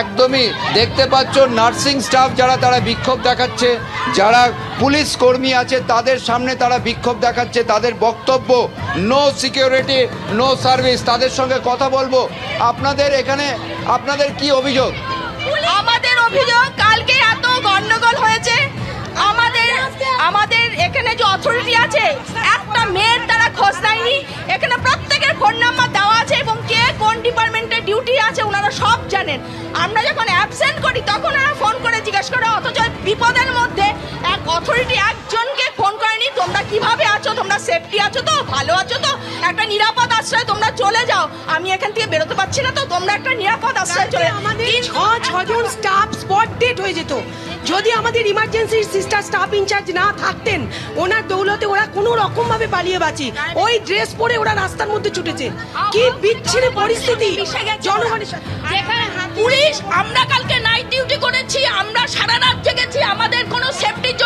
একদমই দেখতে পাচ্ছ নার্সিং স্টাফ যারা তারা বিক্ষোভ দেখাচ্ছে, যারা পুলিশ কর্মী আছে, তাদের সামনে তারা বিক্ষোভ দেখাচ্ছে, তাদের বক্তব্য নো সিকিউরিটি নো সার্ভিস তাদের সঙ্গে কথা বলব। আপনাদের এখানে, আপনাদের কি অভিযোগ? আমাদের অভিযোগ, কালকে এত গন্ডগোল হয়েছে। আমাদের আমাদের এখানে যে অথরিটি আছে, একটা মেয়ের তারা খোঁজ নেয়নি। এখানে প্রত্যেকের ফোন নাম্বার দেওয়া আছে এবং কে কোন ডিপার্টমেন্টে ডিউটি আছে ওনারা সব জানেন। আমরা যখন অ্যাবসেন্ট করি, তখন ওরা ফোন করে জিজ্ঞেস করে, অথচ বিপদের মধ্যে এক অথরিটি একজনকে ফোন তোমরা কীভাবে আছো? তোমরা সেফটি আছো তো? ভালো আছো তো? একটা নিরাপদ আশ্রয় তোমরা চলে যাও। আমি এখান থেকে বেরোতে পারছি না তো। তোমরা একটা নিরাপদ আশ্রয় চলে আমাদের ছ ছজন স্টাফ স্পট ডেট হয়ে যেত। যদি আমাদের ইমার্জেন্সি সিস্টার স্টাফ ইনচার্জ না থাকতেন ওনার দৌলতে ওরা কোনো রকম ভাবে পালিয়ে বাঁচি। ওই ড্রেস পরে ওরা রাস্তার মধ্যে ছুটেছে। কি বিচ্ছিরি পরিস্থিতি। জনগণের পুলিশ আমরা কালকে নাইট ডিউটি করেছি আমরা সারা রাত জেগেছি আমাদের কোনো সেফটির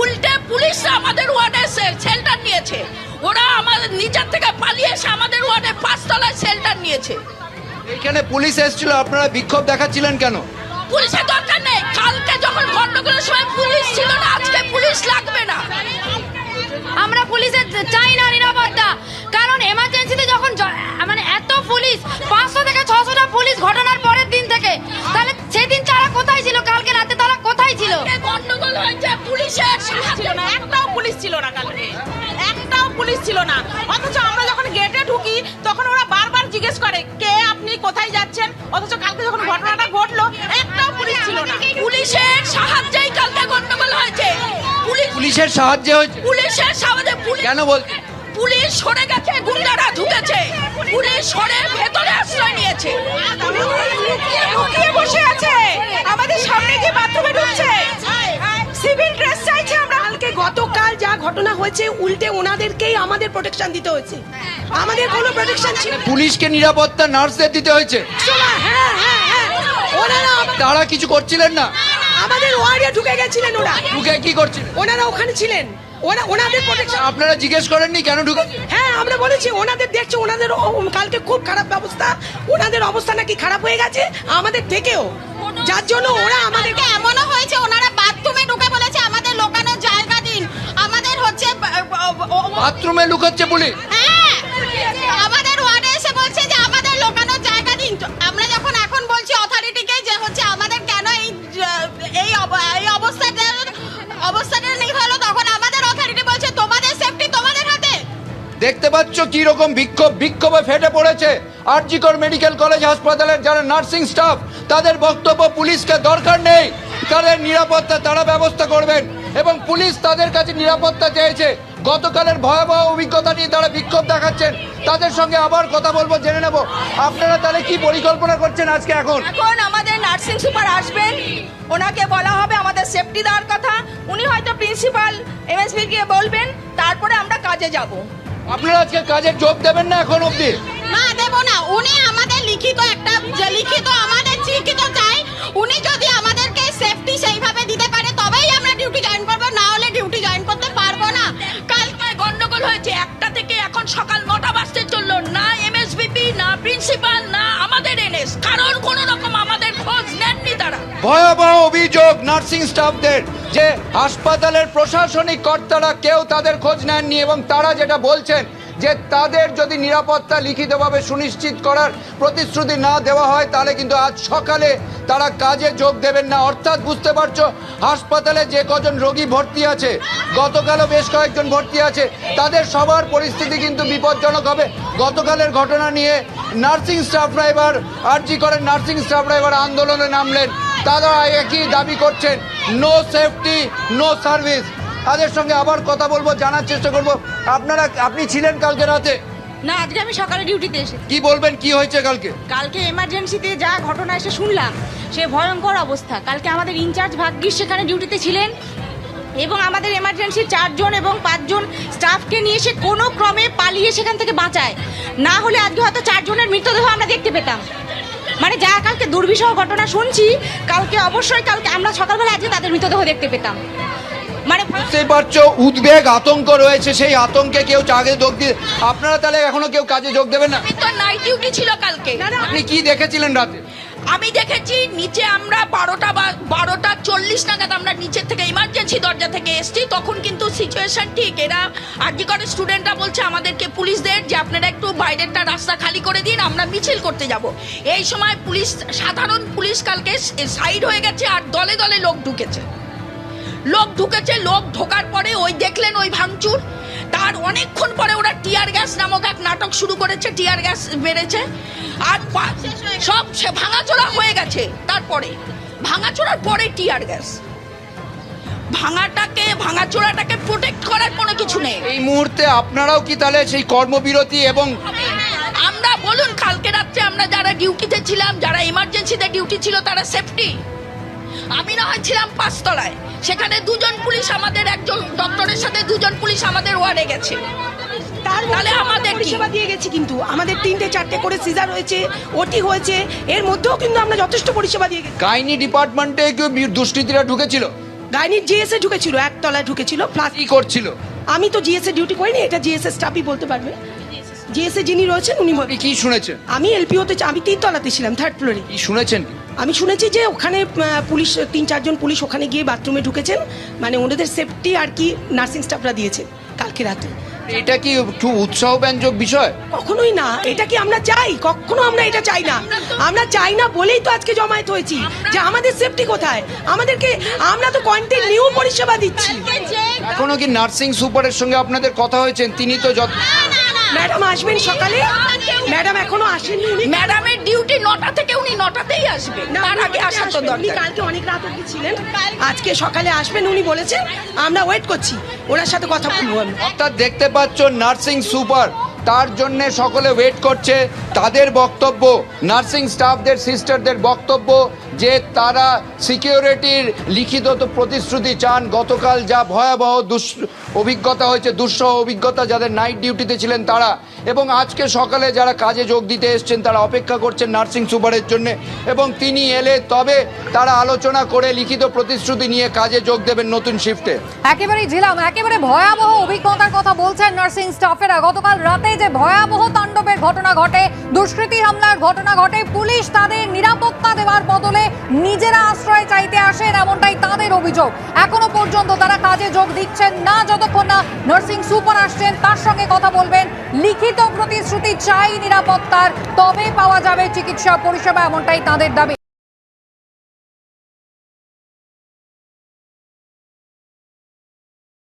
উল্টে পুলিশরা আমাদের ওয়ার্ডে শেল্টার নিয়েছে। ওরা আমাদের নিচের থেকে পালিয়ে এসে আমাদের ওয়ার্ডে পাঁচতলায় শেল্টার নিয়েছে। এখানে পুলিশ এসেছিল আপনারা বিক্ষোভ দেখাচ্ছিলেন কেন? পুলিশের দরকার নেই। কালকে যখন গন্ডগোলের সময় পুলিশ ছিল না আজকে পুলিশ লাগবে না। আমরা পুলিশের চাই না নিরাপত্তা। কারণ এমার্জেন্সিতে পুলিশের সাহায্যে হয়েছে। পুলিশের সাহায্যে পুলিশ কেন বলছেন পুলিশ সরে গেছে গুন্ডারা ঢুকেছে। পুলিশ সরে ভেতরে আশ্রয় নিয়েছে। লুকিয়ে বসে আছে। আমাদের সামনে গিয়ে বাথরুমে ঢুকছে। সিভিল ড্রেস চাইছে আমরা। কালকে গতকাল যা ঘটনা হয়েছে উল্টে ওনাদেরকেই আমাদের প্রোটেকশন দিতে হয়েছে। আমাদের কোনো প্রোটেকশন ছিল পুলিশকে নিরাপত্তা নার্সদের দিতে হয়েছে। হ্যাঁ হ্যাঁ হ্যাঁ। ওনারা তারা কিছু করছিলেন না। আমাদের ওয়ার্ডে ঢুকে গেছিলেন ওরা। ঢুকে কি করছিলেন? ওনারা ওখানে ছিলেন। ওরা ওনাদের প্রোটেকশন আপনারা জিজ্ঞেস করেননি কেন ঢুকে হ্যাঁ আমরা বলেছি ওনাদের দেখছ ওনাদের কালকে খুব খারাপ ব্যবস্থা। ওনাদের অবস্থা নাকি খারাপ হয়ে গেছে আমাদের থেকেও। যার জন্য ওরা আমাদেরকে এমনও হয়েছে ওনারা বাথরুমে ঢুকে বলেছে আমাদের লোকানোর জায়গা দিন। আমাদের হচ্ছে বাথরুমে লুকাচ্ছে পুলিশ। হ্যাঁ দেখতে পাচ্ছ কি রকম বিক্ষোভ? বিক্ষোভে ফেটে পড়েছে। আরজিকর মেডিকেল কলেজ হাসপাতালের যারা নার্সিং স্টাফ, তাদের বক্তব্য পুলিশকে দরকার নেই। তাদের নিরাপত্তা তারা ব্যবস্থা করবেন এবং পুলিশ তাদের কাছে নিরাপত্তা চেয়েছে। গতকালের ভয়াবহ অভিজ্ঞতা নিয়ে তারা বিক্ষোভ দেখাচ্ছেন। তাদের সঙ্গে আবার কথা বলব, জেনে নেব। আপনারা তাহলে কি পরিকল্পনা করছেন আজকে এখন? এখন আমাদের নার্সিং সুপার আসবেন। ওনাকে বলা হবে আমাদের সেফটি দেওয়ার কথা। উনি হয়তো প্রিন্সিপাল এমএসপি কে বলবেন, তারপরে আমরা কাজে যাব। আপনারা আজকে কাজের যোগ দেবেন না এখন অবধি? না দেব না। উনি আমাদের লিখিত একটা যে লিখিত আমাদের লিখিত চাই উনি যদি আমাদেরকে সেফটি সেইভাবে দিতে পারে তবেই আমরা ডিউটি জয়েন করব। না হলে ডিউটি জয়েন করতে পারব না। কালকে গন্ডগোল হয়েছে। একটা থেকে এখন সকাল নটা বাজতে চলল। না এমএসবিপি না প্রিন্সিপাল না আমাদের এনএস কারণ কোন রকম আমাদের খোঁজ নেননি তারা। ভয়াবহ অভিযোগ নার্সিং স্টাফদের। যে হাসপাতালের প্রশাসনিক কর্তারা কেউ তাদের খোঁজ নেননি এবং তারা যেটা বলছেন যে তাদের যদি নিরাপত্তা লিখিতভাবে সুনিশ্চিত করার প্রতিশ্রুতি না দেওয়া হয়, তাহলে কিন্তু আজ সকালে তারা কাজে যোগ দেবেন না। অর্থাৎ বুঝতে পারছ, হাসপাতালে যে কজন রোগী ভর্তি আছে, গতকালও বেশ কয়েকজন ভর্তি আছে, তাদের সবার পরিস্থিতি কিন্তু বিপজ্জনক হবে। গতকালের ঘটনা নিয়ে নার্সিং স্টাফরা এবার আরজি করেন, নার্সিং স্টাফরা এবার আন্দোলনে নামলেন। তারা একই দাবি করছেন। নো সেফটি নো সার্ভিস তাদের সঙ্গে আবার কথা বলব জানার চেষ্টা করব। আপনারা আপনি ছিলেন কালকে রাতে? না আজকে আমি সকালে ডিউটিতে এসে। কি বলবেন কি হয়েছে কালকে? কালকে এমার্জেন্সিতে যা ঘটনা এসে শুনলাম সে ভয়ঙ্কর অবস্থা। কালকে আমাদের ইনচার্জ ভাগ্যিস সেখানে ডিউটিতে ছিলেন এবং আমাদের এমার্জেন্সি চারজন এবং পাঁচজন স্টাফকে নিয়ে সে কোনো ক্রমে পালিয়ে সেখান থেকে বাঁচায়। না হলে আজকে হয়তো চারজনের মৃতদেহ আমরা দেখতে পেতাম। মানে যা কালকে দুর্বিষহ ঘটনা শুনছি কালকে অবশ্যই কালকে আমরা সকালবেলা আজকে তাদের মৃতদেহ দেখতে পেতাম। মানে বুঝতে পারছ উদ্বেগ আতঙ্ক রয়েছে সেই আতঙ্কে কেউ কাজে যোগ দিয়ে আপনারা তাহলে এখনও কেউ কাজে যোগ দেবেন না? নাইট ডিউটি ছিল কালকে। আপনি কি দেখেছিলেন রাতে? আমি দেখেছি, নিচে আমরা বারোটা বা, বারোটা চল্লিশ নাগাদ আমরা নিচের থেকে ইমার্জেন্সি দরজা থেকে এসেছি। তখন কিন্তু সিচুয়েশন ঠিক। এরা আরজি করে স্টুডেন্টরা বলছে, আমাদেরকে পুলিশদের যে আপনারা একটু বাইরেরটা রাস্তা খালি করে দিন, আমরা মিছিল করতে যাব। এই সময় পুলিশ, সাধারণ পুলিশ কালকে সাইড হয়ে গেছে আর দলে দলে লোক ঢুকেছে। লোক ঢুকেছে, লোক ঢোকার পরে ওই দেখলেন ওই ভাঙচুর। তার অনেকক্ষণ পরে ওরা টিয়ার গ্যাস নামক এক নাটক শুরু করেছে টিয়ার গ্যাস বেড়েছে। আর সব সে ভাঙাচোরা হয়ে গেছে তারপরে। ভাঙাচোরার পরে টিয়ার গ্যাস। ভাঙাটাকে ভাঙাচোরাটাকে প্রোটেক্ট করার কোনো কিছু নেই। এই মুহূর্তে আপনারাও কি তাহলে সেই কর্মবিরতি এবং আমরা বলুন কালকে রাত্রে আমরা যারা ডিউটিতে ছিলাম যারা ইমার্জেন্সিতে ডিউটি ছিল তারা সেফটি আমি না হয় ছিলাম পাঁচতলায়। সেখানে দুজন পুলিশ আমাদের একজন ডক্টরের সাথে দুজন পুলিশ আমাদের ওয়ার্ডে গেছে। তাহলে আমাদের? পরিষেবা দিয়ে গেছি কিন্তু। আমাদের তিনটে চারটে করে সিজার হয়েছে ওটি হয়েছে এর মধ্যেও কিন্তু আমরা যথেষ্ট পরিষেবা দিয়ে গেছি। গাইনি ডিপার্টমেন্টে কেউ দুষ্কৃতীরা ঢুকেছিল? গাইনির জিএসএ ঢুকেছিল একতলায় ঢুকেছিল প্লাস কি করছিল? আমি তো জিএসএ ডিউটি করিনি এটা জিএসএ স্টাফই বলতে পারবে। জিএসএ যিনি রয়েছেন উনি। আপনি কি শুনেছেন? আমি এলপিওতে আমি তিনতলাতে ছিলাম থার্ড ফ্লোরে কি শুনেছেন কি? আমি শুনেছি যে ওখানে পুলিশ তিন চারজন পুলিশ ওখানে গিয়ে বাথরুমে ঢুকেছেন। মানে ওনাদের সেফটি আর কি নার্সিং স্টাফরা দিয়েছেন কালকে রাতে। এটা কি একটু উৎসাহব্যঞ্জক বিষয়? কখনোই না। এটা কি আমরা চাই? কখনো আমরা এটা চাই না। আমরা চাই না বলেই তো আজকে জমায়েত হয়েছি। যে আমাদের সেফটি কোথায়? আমাদেরকে আমরা তো কন্টিনিউ পরিষেবা দিচ্ছি। এখনও কি নার্সিং সুপারের সঙ্গে আপনাদের কথা হয়েছেন তিনি তো যত ম্যাডাম আসবেন সকালে? ম্যাডাম এখনও আসেননি উনি? ম্যাডামের ডিউটি নটা থেকে উনি নটাতেই আসবেন না, তার আগে আসার তো। উনি দরকার। কালকে অনেক রাত অবধি ছিলেন। আজকে সকালে আসবেন উনি বলেছেন আমরা ওয়েট করছি। ওনার সাথে কথা বলব আমি। অর্থাৎ দেখতে পাচ্ছ নার্সিং সুপার। তার জন্য সকলে ওয়েট করছে। তাদের বক্তব্য নার্সিং স্টাফদের সিস্টারদের বক্তব্য যে তারা সিকিউরিটির লিখিত প্রতিশ্রুতি চান, গতকাল যা ভয়াবহ দুঃ অভিজ্ঞতা হয়েছে, দুঃসহ অভিজ্ঞতা যাদের নাইট ডিউটিতে ছিলেন তারা এবং আজকে সকালে যারা কাজে যোগ দিতে এসছেন, তারা অপেক্ষা করছেন নার্সিং সুপারের জন্য এবং তিনি এলে তবে তারা আলোচনা করে লিখিত প্রতিশ্রুতি নিয়ে কাজে যোগ দেবেন নতুন শিফটে একেবারেই ঝিলাম, একেবারে ভয়াবহ অভিজ্ঞতার কথা বলছেন নার্সিং স্টাফেরা গতকাল রাতে যে ভয়াবহ তাণ্ডবের ঘটনা ঘটে দুষ্কৃতী হামলার ঘটনা ঘটে। পুলিশ তাদের নিরাপত্তা দেওয়ার বদলে নিজেরা আশ্রয় চাইতে আসেন এমনটাই তাদের অভিযোগ। এখনও পর্যন্ত তারা কাজে যোগ দিচ্ছেন না, যতক্ষণ না নার্সিং সুপার আসছেন, তার সঙ্গে কথা বলবেন। লিখিত প্রতিশ্রুতি চাই নিরাপত্তার, তবে পাওয়া যাবে চিকিৎসা পরিষেবা, এমনটাই তাদের দাবি।